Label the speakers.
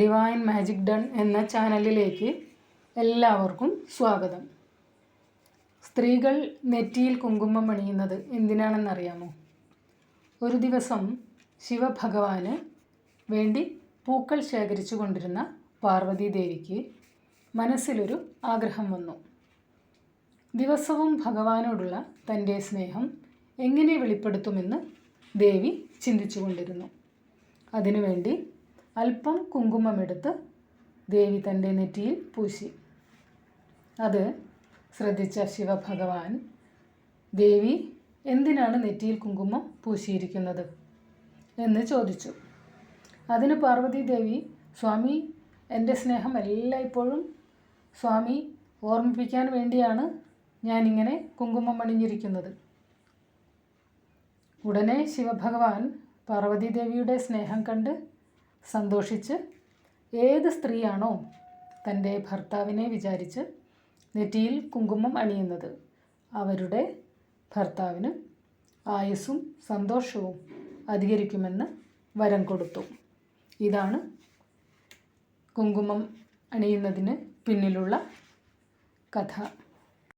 Speaker 1: Divine magic done എന്ന ചാനലിലേക്ക് എല്ലാവർക്കും സ്വാഗതം. സ്ത്രീകൾ നെറ്റിയിൽ കുങ്കുമം അണിയുന്നത് എന്തിനാണെന്നറിയാമോ? ഒരു ദിവസം ശിവഭഗവാന് വേണ്ടി പൂക്കൾ ശേഖരിച്ചു കൊണ്ടിരുന്ന പാർവതീദേവിക്ക് മനസ്സിലൊരു ആഗ്രഹം വന്നു. ദിവസവും ഭഗവാനോടുള്ള തന്റെ സ്നേഹം എങ്ങനെ വെളിപ്പെടുത്തുമെന്ന് ദേവി ചിന്തിച്ചുകൊണ്ടിരുന്നു അതിനുവേണ്ടി അല്പം കുങ്കുമമെടുത്ത് ദേവി തന്റെ നെറ്റിയിൽ പൂശി. അത് ശ്രദ്ധിച്ച ശിവഭഗവാൻ ദേവി എന്തിനാണ് നെറ്റിയിൽ കുങ്കുമം പൂശിയിരിക്കുന്നത്? എന്ന് ചോദിച്ചു. അതിന് പാർവതി ദേവി സ്വാമി എന്റെ സ്നേഹം എല്ലായ്പ്പോഴും സ്വാമി ഓർമ്മിപ്പിക്കാൻ വേണ്ടിയാണ് ഞാനിങ്ങനെ കുങ്കുമം അണിഞ്ഞിരിക്കുന്നത്. ഉടനെ ശിവഭഗവാൻ പാർവതി ദേവിയുടെ സ്നേഹം കണ്ട് സന്തോഷിച്ച് ഏത് സ്ത്രീയാണോ തന്റെ ഭർത്താവിനെ വിചാരിച്ച് നെറ്റിയിൽ കുങ്കുമം അണിയുന്നത് അവരുടെ ഭർത്താവിന് ആയുസ്സും സന്തോഷവും അധികരിക്കുമെന്ന് വരം കൊടുത്തു. ഇതാണ് കുങ്കുമം അണിയുന്നതിന് പിന്നിലുള്ള കഥ.